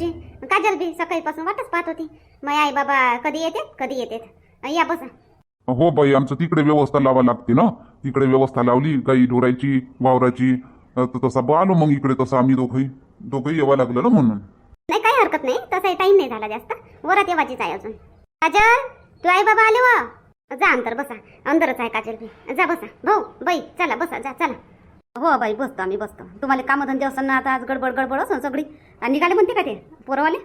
तुमची काजल बी सकाळीपासून वाटच पाहत होती. मग आई बाबा कधी येते? कधी येते? या बसा. हो बाई आमचं तिकडे व्यवस्था लावा लागते ना. तिकडे व्यवस्था लावली गाई ढोरायची वावराची तर तसा आलो मग इकडे तसं आम्ही दोघंही दोघंही यावं लागलं ना म्हणून. नाही काही हरकत नाही. तसाही टाइम नाही झाला जास्त. वरात येवाचीच आहे अजून. काजल तू आई बाबा आले वा? जा अंतर बसा. अंदरच आहे काजल बी. जा बसा. भाऊ बाई चला बसा. जा चला. हो बाई बसतो आम्ही बसतो. तुम्हाला कामधंदे असं ना आता आज गडबड गडबड असं सगळी. आणि निघाले म्हणते का ते? पोरवाले?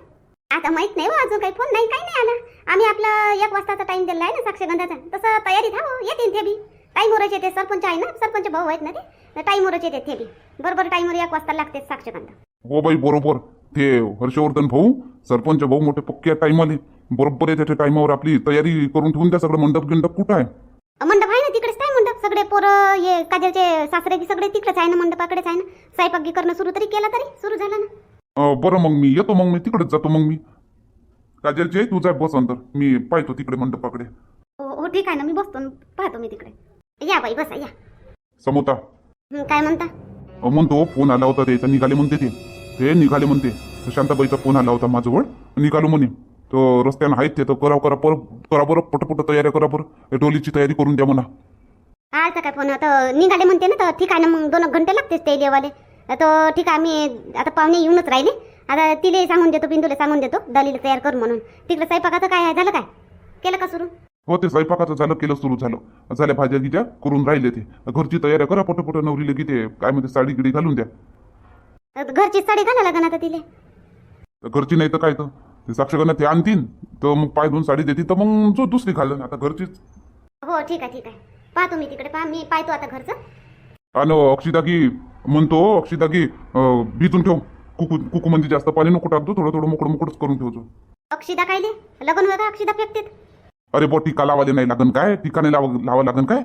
आता माहीत नाही हो अजून काही. फोन नाही काही नाही आला. आम्ही आपला एक वाजताचा टाइम दिला आहे ना साक्षगंधाचा. तसं तयारीत हा येतील ते बी. टाईमवरच येते सरपंच आहे ना सरपंच भाऊ आहेत ना ते. टाईमवरच येते ते बी. बरोबर टाईमवर एक वाजता लागते साक्षगंध. हो बाई बरोबर. ते हर्षवर्धन भाऊ सरपंच भाऊ मोठे पक्क्या टाईमाले बरोबर आहे त्याच्या टाईमावर आपली तयारी करून ठेवून द्या. सगळं मंडप गिंडप कुठं आहे? मंडप आहे ना तिकडेच आहे मंडप? सगळे पोरं हे काजलचे सासरे बी सगळे तिकडेच आहे ना मंडपाकडेच आहे ना. स्वयंपाक करणं सुरू तरी केला तरी सुरू झालं ना. बरं मग मी. येतो मग मी. तिकडेच जातो मग मी. काजलचे तू जाय बस अंतर मी पाहतो तिकडे मंडपाकडे. हो हो ठीक आहे ना. मी बसतो. पाहतो मी तिकडे. या बाई बसा या. समोता. काय म्हणता? म्हणतो फोन आला होता त्याचा. निघाले म्हणते ते. ते निघाले म्हणते. शांताबाईचा फोन आला होता माझ्यावर निघालो म्हणे. तो रस्त्यानं आहेत ते. तर करा करा पर करा बरं. पटपट तयारी करा बरं. डोलीची तयारी करून द्या म्हणा. आलता काय फोन? तर निघाले म्हणते ना. तर ठीक आहे ना. मग दोन घंटे लागतेच ते लेवाले तर ठीक आहे मी आता पाहुणे येऊनच राहिले. आता तिले सांगून देतो बिंदूला सांगून देतो दलीला तयार कर म्हणून. तिकडे स्वयंपाकाचं काय आहे? झालं काय? केलं का सुरू? हो ते स्वयंपाकाचं झालं केलं सुरू झालं. झाल्या भाज्या गिज्या करून राहिले ते. घरची तयारी करा पटपट नवरीला की ते काय म्हणते साडी गिडी घालून द्या. घरची साडी घाला लागणार आता तिले. घरची नाही तर काय तर? ते साक्षगणा ते आणतील तर मग पाय धुवून साडी देतील तर मग जो दुसरी घालन आता घरचीच. हो ठीक आहे ठीक आहे. पाहतो मी तिकडे पहा मी पाहतो आता घरचं. आणि अक्षिता की म्हणतो अक्षिता की अं, भिजून ठेव. कुकू कुकू म्हणजे जास्त पाणी नको टाकतो थोडं थोडं मोकळं मोकळंच करून ठेवतो. अक्षिता कायले लग्न होतं अक्षिता फेकतेत. अरे बो टिका लावाले नाही लागन काय? टिका नाही लावा लावा लागन काय?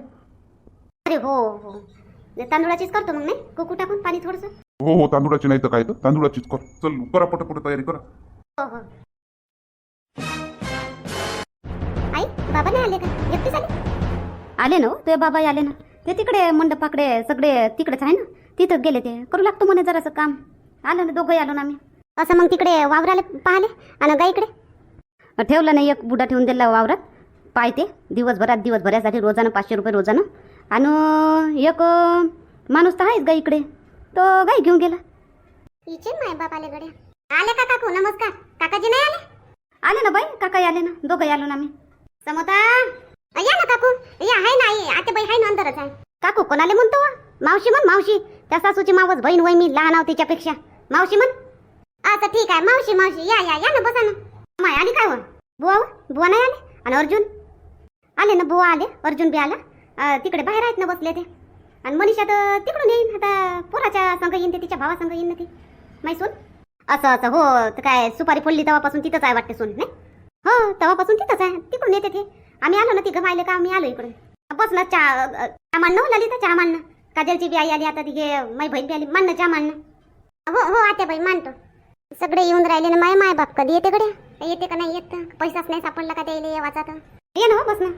अरे हो हो. तांदूळाचीच करतो मग नाही कुकू टाकून पाणी थोडंसं? हो हो तांदूळाची नाही तर काय तर? तांदूळाचीच कर. चल करा पटपट तयारी करा. हो हो. आई बाबा नाही आले का? एकटेच आले? आले ना ते बाबा आले ना? ते तिकडे मंडपाकडे सगळे तिकडेच आहे ना? तिथं गेले ते. करू लागतो म्हणे जरासं काम. आलो ना दोघंही आलो ना आम्ही. असं मग तिकडे वावराले पाहिले आणि गाईकडे ठेवलं नाही एक बुडा ठेवून दिला वावरात. पाहते दिवसभरात दिवसभरासाठी रोजानं पाचशे रुपये रोजानं. आणि एक माणूस तर आहेच गाईकडे तो गाई घेऊन गेला. इचे माय बाप आले गड्या. आले का काकू? नमस्कार. काकाजी नाही आले? आले ना बाई काका आले ना. दोघं आलो ना आम्ही. समोता! या ना काकू. या आहे ना आई. आते बाई आहे ना अंदरच आहे. काकू कोणाले म्हणतो? मावशी म्हण मावशी. त्या सासूची मावस बहीण वय मी लहान आहो तिच्यापेक्षा. मावशी म्हण. आता ठीक आहे. मावशी मावशी. या या या ना बसा ना. माय आली काय व बुवा व? बुवा नाही आले? आणि अर्जुन? आले ना बुवा आले. अर्जुन बी आला. अं, तिकडे बाहेर आहेत ना बसले ते. आणि मनीषा तर तिकडून येईन. आता पोराच्या संग येईन ते तिच्या भावासंग येईन ना ती. मैसून असं असं. हो तर काय सुपारी फोडली तेव्हापासून तिथंच आहे वाटते सून नाही? हो तेव्हापासून तिथंच आहे. तिकडून येते ते. आम्ही आलो ना तिघं माहिले का? आम्ही आलो इकडे बस ना चहा अ, चहा मांडणं हो ललिता चहा मांडणं. काजलची बी आई आली आता तिघे माई बहीण बी आली. मांडणं चहा मान हो हो आत्या बाई मानतो. सगळे येऊन राहिले ना माय माय बाप कधी येते कडे येते का नाही येत? पैसाच नाही सापडला का त्याला येवाचा तर? ये ना हो बस ना.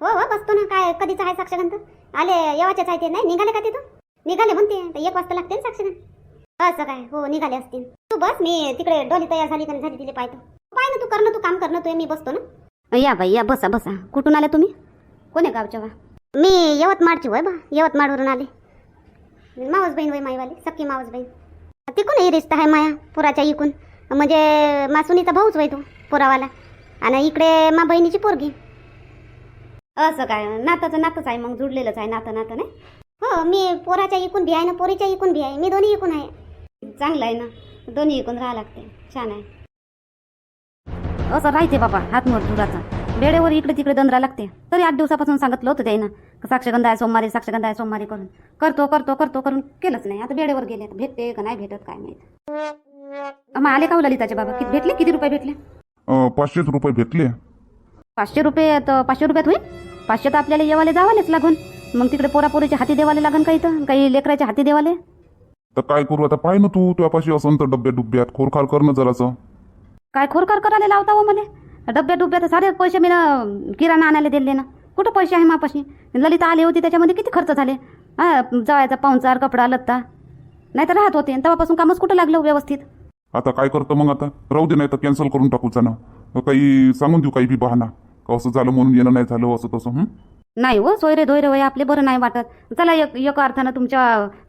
हो हो बसतो ना. काय कधीच आहे साक्षगंत आले येवाचेच आहे ते नाही. निघाले का ते तू? निघाले म्हणते. तर एक वाजता लागते ना साक्षगंत असं काय? हो निघाले असतील. तू बस मी तिकडे डोली तयार झाली का नाही झाली तिला पाहतो पाय ना तू कर ना तू काम कर ना तू मी बसतो ना. या बाई या बसा बसा. कुठून आले तुम्ही? कोण्या गावच्या वा मी यवतमाळची वय बा. यवतमाळवरून आले. मावस बहीण वय माईवाली सक्की मावस बहीण. तिकून ही रिश्ता आहे माया पुराच्या इकून. म्हणजे मासुनीचा भाऊच वय तू पुरावाला. आणि इकडे मा बहिणीची पोरगी. असं काय नाताचं नातंच आहे मग जुडलेलंच आहे नातं नातं नाही? हो मी पोराच्या इकून बी आहे ना पोरीच्या इकून बी आहे. मी दोन्ही इकून आहे. चांगलं आहे ना दोन्ही इकून राहा लागते. छान आहे. असं राहते बाबा हातमोर दुराचा वेळेवर इकडे तिकडे दंदरा लागते. तरी आठ दिवसापासून सांगितलं होतं त्यानं साक्षगंध आहे सोमवारी साक्षगंध आहे सोमवारी करून. करतो करतो करतो करून केलंच नाही. आता वेळेवर गेले भेटते का नाही भेटत काय माहीत. मग आले का हो ललिताचे बाबा? किती भेटले? किती रुपये भेटले? पाचशेच रुपये भेटले. पाचशे रुपये तर पाचशे रुपयात होईल? पाचशे तर आपल्याला येवाले जावालेच लागून. मग तिकडे पोरापोरीचे हाती देवाले लागन काही तर काही लेकराचे हाती देवाले? तर काय करू आता? पाय ना तू. तुझ्यापाशी असं तर डब्यात डुब्यात खोरखार कर ना जरासं. काय खोरकार करायला लावता हो मला? डब्या डुब्यात सारे पैसे मी किराणा आणायला दिले ना. कुठं पैसे आहे मापाशी? ललिता आली होती त्याच्यामध्ये किती खर्च झाले? हा जवायचा पाहुणचार कपडा लत्ता. नाही तर राहत होते तेव्हापासून कामच कुठं लागलं व्यवस्थित? आता काय करतं मग आता? राहू दे नाही तर कॅन्सल करून टाकूचा ना काही सांगून देऊ काही बी बहाना का असं झालं म्हणून येणं नाही झालं असं तसं हं? नाही हो सोयरे धोयरे वय आपले बरं नाही वाटत. चला एक एक अर्थानं तुमच्या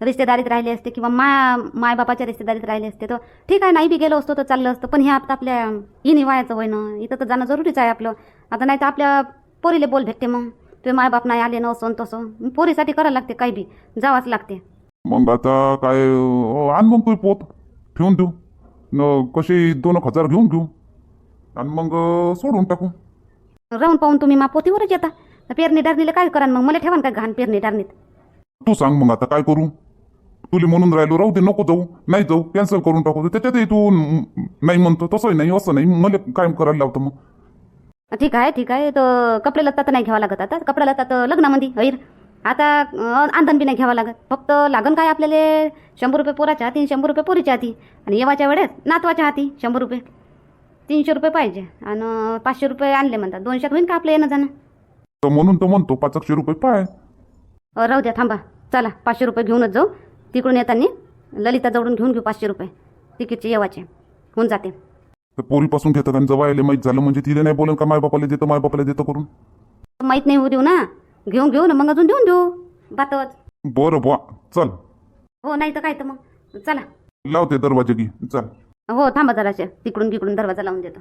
रिश्तेदारीत राहिले असते किंवा माय मायबापाच्या रिश्तेदारीत राहिले असते तर ठीक आहे नाही बी गेलो असतो तर चाललं असतं. पण हे आता आपल्या इनी वायाचं होय ना इथं तर जाणं जरुरीच आहे आपलं. आता नाही तर आपल्या पोरीले बोल भेटते मग. तुझे मायबाप नाही आले ना असं तसं. पोरीसाठी करायला लागते काही बी. जावाच लागते. मग आता काय अं, आण मग तू पोत. ठेवून देऊ न कसे दोन एक हजार घेऊन घेऊ आणि मग अं, सोडून टाकू. राहून पाहून तुम्ही मा पोतीवरच येता. पेरणी डारणीला काय करा मग? मला ठेवा ना काय घाण पेरणी डारणीत तू सांग मग आता काय करू? तुले म्हणून राहिलो राहू दे नको जाऊ. नाही जाऊ कॅन्सल करून टाकू त्याच्यातही तू न- नाही म्हणतो तसंही नाही असं नाही. मला काय करायला लावतं मग. ठीक आहे ठीक आहे. तर कपडे लत्ता तर नाही घ्यावा लागत आता. कपडे लत्ता तर लग्नामध्ये हैर आता अं, आंधन बी नाही घ्यावा लागत. फक्त लागन काय आपल्याला शंभर रुपये पोराच्या हाती शंभर रुपये पोरीच्या हाती. आणि येवाच्या वेळेस नातवाच्या हाती शंभर रुपये. तीनशे रुपये पाहिजे. आणि पाचशे रुपये आणले म्हणतात. दोनशेत होईन का आपलं येणं जाणं तर म्हणून तर म्हणतो पाच एकशे रुपये पाय. राहू द्या थांबा. चला पाचशे रुपये घेऊनच जाऊ. तिकडून येताना ललिता जवळून घेऊन घेऊ पाचशे रुपये. तिकीटचे येवाचे. होऊन जाते. तर पोरीपासून घेतात आणि जवळ आले माहीत झालं म्हणजे तिला नाही बोलेल का माय बापाला देतं माय बापाला देतं करून? माहीत नाही होऊ देऊ ना. घेऊन घेऊ ना मग अजून देऊन देऊ. बातच बरं बुवा चल. हो नाही तर काय तर मग. चला. लावते दरवाजे की चल. हो थांबा जराशे. तिकडून तिकडून दरवाजा लावून देतो.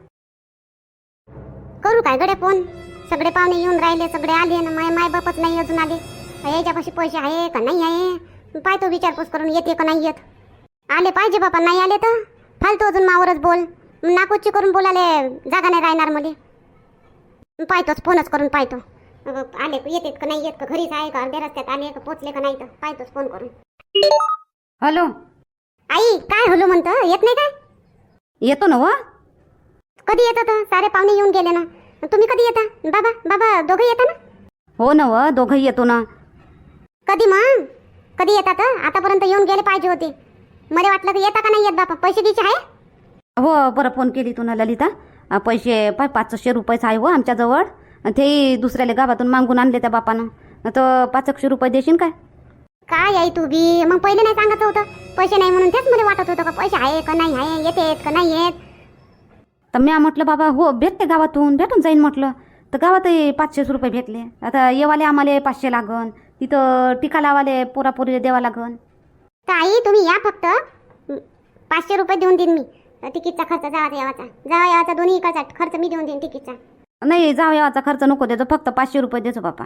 करू काय गड्या फोन? सगळे पाहुणे येऊन राहिले सगळे आले ना माय माय बापच नाही अजून आले. याच्यापाशी पैसे आहे का नाही आहे? पाहतो विचारपूस करून येते का नाही येत. आले पाहिजे बापा नाही आले तर? फालतू अजून मावरच बोल. नाकोची करून बोलाले जागा नाही राहणार मध्ये पाहतोच फोनच करून पाहतो. आले येतात का नाही येत का घरीच आहे का अर्ध्या रस्त्यात आले का पोचले का नाही तर पाहतोच फोन करून. हॅलो. आई काय हलो म्हणतं येत नाही काय? येतो ना व कधी येतात सारे पाहुणे येऊन गेले ना. तुम्ही कधी येता? बाबा बाबा दोघे येता ना? हो ना व दोघंही येतो ना. कधी मग? कधी येतात आतापर्यंत येऊन गेले पाहिजे होते. मला वाटलं की येता का नाही येत बापा? पैसे घ्यायचे आहे? हो बरं फोन केली तू ना ललिता. पैसे पाय पाचशे रुपयेच आहे व आमच्याजवळ. तेही दुसऱ्याला गावातून मागून आणले त्या बापानं. तर पाच एकशे रुपये देशील काय? काय आई तू बी? मग पहिले नाही सांगायचं होतं. पैसे नाही म्हणून तेच मला वाटत होतं का पैसे आहे का नाही आहे येतेत का नाही येत तर मी म्हटलं बाबा हो भेटते गावातून भेटून जाईन म्हटलं. तर गावातही पाचशेच रुपये भेटले. आता येवाले आम्हाला पाचशे लागन. तिथं टिका लावाले पोरापोरीला द्यावा लागन. तर आई तुम्ही या फक्त. हं, पाचशे रुपये देऊन देईन मी. तिकीटचा खर्च जावा यावाचा. जावा यावाचा दोन्ही इकडचा खर्च मी देऊन देईन तिकीटचा. नाही जाऊ याचा खर्च नको देतो फक्त पाचशे रुपये देतो बापा.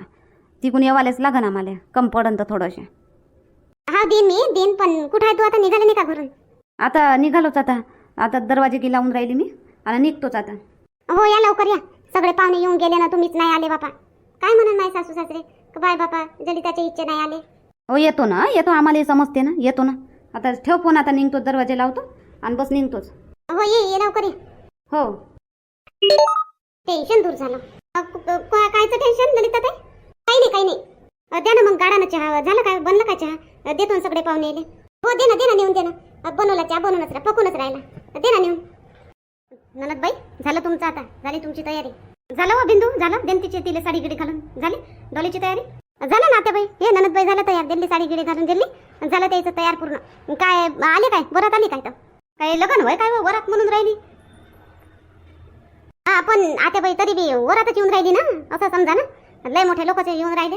तिकून येवालेच लागन आम्हाला कम पडन तर थोडंसे. हा देईन मी देईन पण कुठं आहे तू आता? निघाले नाही का घरून? आता निघालोच आता. आता दरवाजे की लावून राहिली मी. आणि निघतोच आता. हो या लवकर या. सगळे पाहुणे येऊन गेले ना तुम्हीच नाही आले बापा. काय म्हणून नाही सासू सासरे? का बाय बापा जलिताच्या इच्छे नाही आले? हो येतो ना येतो आम्हाला समजते ना येतो ना. आता ठेव फोन आता निघतो दरवाजे लावतो आणि बस निघतोच. हो ये ये लवकर ये. हो. टेन्शन दूर झालं. अ, क- क- कायचं टेन्शन ललिता ताई काही नाही काही नाही. अ, द्या ना मग गाडानं चहा. झालं काय बनलं का चहा? अ, देतो ना सगळे पाहुणे येले हो दे ना दे ना नेऊन दे ना. अ, बनवला चहा बनवूनच राहा पकूनच राहिला. अ, दे ना नेऊन. ननद बाई झालं तुमचं आता. झाली तुमची तयारी. झालं हो बिंदू झालं. देन तिची तिला साडी गिडी घालून. झाली? डोलीची तयारी? झालं ना आता बाई हे ननद बाई झालं तयार. दिल्ली साडी गिडी घालून दिली झालं त्याचं तयार पूर्ण. काय आले काय? वरात आली काय तर? काय लग्न होय काय वरात म्हणून राहिली? हा पण आता बाई तरी बी वरातच येऊन राहिली ना असं समजा ना. लय मोठे लोकच येऊन राहिले.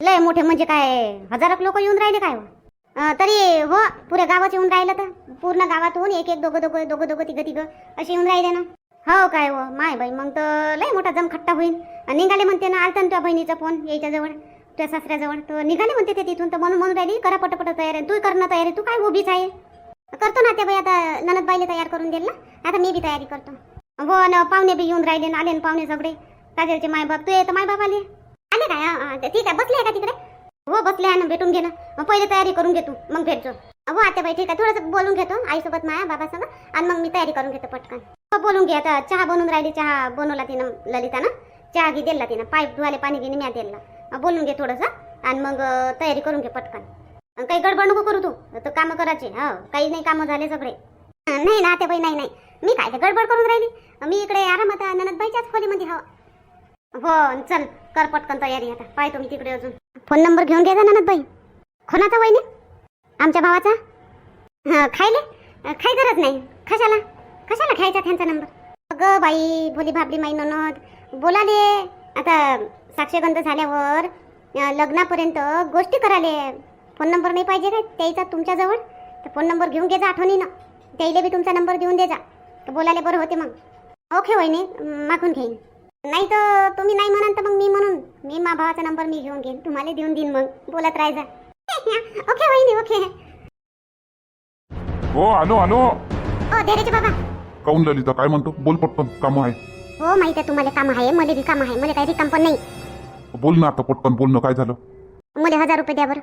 लय मोठे म्हणजे काय हजारक लोक येऊन राहिले काय हो? तरी हो पुऱ्या गावात येऊन राहिलं तर. पूर्ण गावातून एक एक दोघं दोघं दोघं दोघं तिघं तिघं असे येऊन राहिले ना. हो काय हो माय बाई मग तर लय मोठा जमखट्टा होईल. निघाले म्हणते ना आलता ना तुझ्या बहिणीचा फोन यायच्या जवळ तुझ्या सासऱ्याजवळ. तर निघाले म्हणते ते तिथून तर म्हणून म्हणून राहिली करा पटपट आहे तू करणं तयार आहे तू काय उभीच आहे? करतो ना ते बाई आता ननद बाईले तयार करून दिल ना. आता मी बी तयारी करतो. हो ना पाहुणे बी येऊन राहिले ना आले ना पाहुणे सगळे. काजलचे मायबाप तू येतं मायबाप आले. आले काय? ठीक आहे. बसले आहे का तिकडे? हो बसले आहे ना भेटून घे ना. पहिले तयारी करून घेतो मग भेटतो हो आता बाई ठीक आहे. थोडंसं बोलून घेतो आईसोबत माया बाबासोबत आणि मग मी तयारी करून घेतो पटकन. हो बोलून घे. आता चहा बनवून राहिली. चहा बनवला तिनं ललिता ना चहा घे दिला तिनं. पाईप धुवाले पाणी घेणे म्या दिला. बोलून घे थोडंसं. आणि मग तयारी करून घे पटकन. काही गडबड नको करू तू. तर कामं करायचे. हो काही नाही कामं झाले सगळे. नाही ना ते बाई नाही नाही. मी काय ते गडबड करून राहिली? मी इकडे आरामात ननद ननदबाईच्याच खोलीमध्ये हो. हो चल कर पटकन तयारी आता. पाय तुम्ही तिकडे अजून. फोन नंबर घेऊन घ्यायचा ननदबाई. कोणाचा वहिनी? आमच्या भावाचा? हां खायले? खाय गरज नाही. कशाला? कशाला खायचा त्यांचा नंबर? अगं बाई भोली भाबली माई ननद. बोलाले. आता साक्षगंध झाल्यावर लग्नापर्यंत गोष्टी कराले. फोन नंबर नाही पाहिजे काय त्याचा तुमच्याजवळ. तर फोन नंबर घेऊन घे जा आठवणीनं. त्याला बी तुमचा नंबर देऊन दे जा. तर बोलायला बरं होते मग. ओके वहिनी मागून घेईन. नाही तर तुम्ही नाही म्हणाल तर मग मी म्हणून. मी मा भावाचा नंबर मी घेऊन घेईन. तुम्हाला देऊन देईन मग. बोलत राहायचा ओके वहिनी ओके. हो आलो आलो. ओ धैर्याचे बाबा. काऊन ललिता काय म्हणतो? बोल पटकन काम आहे. हो माहिती आहे तुम्हाला काम आहे. मला बी काम आहे. मला काही रिकाम पण नाही. बोल ना आता पटकन बोल ना काय झालं? मला हजार रुपये द्या बरं.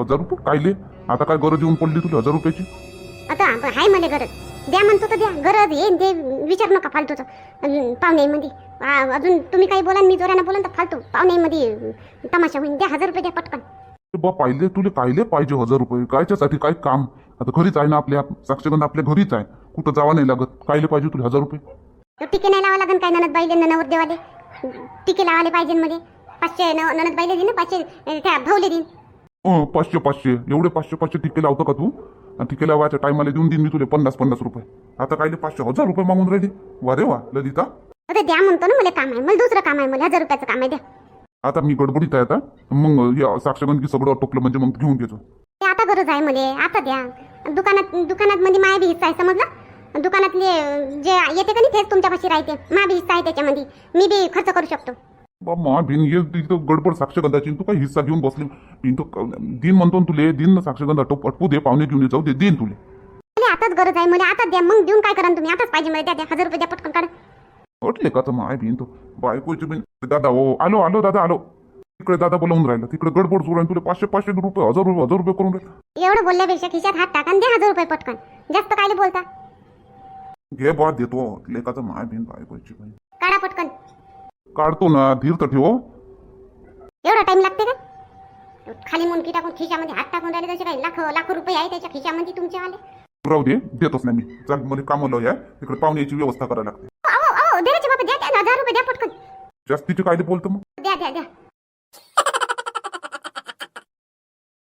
हजार रुपये? कायले आता काय गरज येऊन पडली तुला हजार रुपयाची? आता आहे मला गरज. द्या म्हणतो तर द्या. गरज येईन ते विचार नका फालतूचं. अन पाहुण्यामध्ये आ, अजून तुम्ही काही बोला न मी जोरानं बोला तर फालतू. पाहुण्यामध्ये तमाशा होईन. द्या हजार रुपये द्या पटकन. ए बा पाहिले तुले कायले पाहिजे हजार रुपये? कायच्यासाठी काय काम? आता घरीच आहे ना आपल्या साक्षगंध आपल्या घरीच आहे. कुठं जावा नाही लागत. कायले पाहिजे तुला हजार रुपये? तो टिके नाही लावा लागन काय ननद बाईले ननवर देवाले टिके लावाले पाहिजे मध्ये पाचशे न ननद बाईले देईन पाचशे अं, त्या भाऊले देईन. अं, पाचशे पाचशे. एवढे पाचशे पाचशे टिके लावतं का तू? आणि टिके लावायच्या टायमाला देऊन देईन मी तुले पन्नास पन्नास रुपये. आता कायले पाचशे हजार रुपये मागून राहिले. वा रे वा ललिता. आता द्या म्हणतो ना मला काम आहे. मला दुसरं काम आहे. मला हजार रुपयाचं काम आहे. द्या. आता मी गडबडीत आहे आता. मग या साक्षगंध सगळं आटोपलं म्हणजे मग घेऊन घेतो ते. आता गरज आहे मला. आता द्या. दुकानात दुकानात मध्ये माया बी हिस्सा आहे समजलं? दुकानातले अं, जे येते का नाही तेच तुमच्यापाशी राहते. मा बी हिस्सा आहे त्याच्यामध्ये. मी बी खर्च करू शकतो. मा भिन ये तिथं गडबड साक्षगंधाची तू काय हिस्सा घेऊन बसली? भिन तो दिन म्हणतो ना तुले दिन ना साक्षगंध आटोप अटपू दे पाहुणे घेऊन जाऊ दे देईन तुले. मला आताच गरज आहे मला आता द्या मग देऊन काय करा तुम्ही? आताच पाहिजे मला द्या हजार रुपये द्या पटकन काढ. अटले का तर माय भिन तो? बायकोची बिन दादा ओ आलो आलो दादा आलो. तिकडे दादा बोलावून राहिला तिकडे गडबड सुरू आहे तुला पाचशे पाचशे रुपये हजार रुपये हजार रुपये करून राहिला. एवढं बोलल्यापेक्षा खिशात हात टाका द्या हजार रुपये पटकन. जास्त कायले बोलता? घे बा देतो लेकाचं माय बायकोची बिन पटकन काढतो ना धीर तर ठेव एवढा टाइम लागते का? खाली मुनकी टाकून खिशामध्ये हात टाकून राहिले तसे काही? लाख लाख रुपये आहे त्याच्या खिशामध्ये तुमचे आले राहू दे देतोच नाही मी. चल मला कामं लावूया तिकडे पाहुण्याची व्यवस्था करायला लागते. द्या हजार रुपये द्या पटकन. जास्तीचे कायदे बोलतो मग. द्या द्या द्या.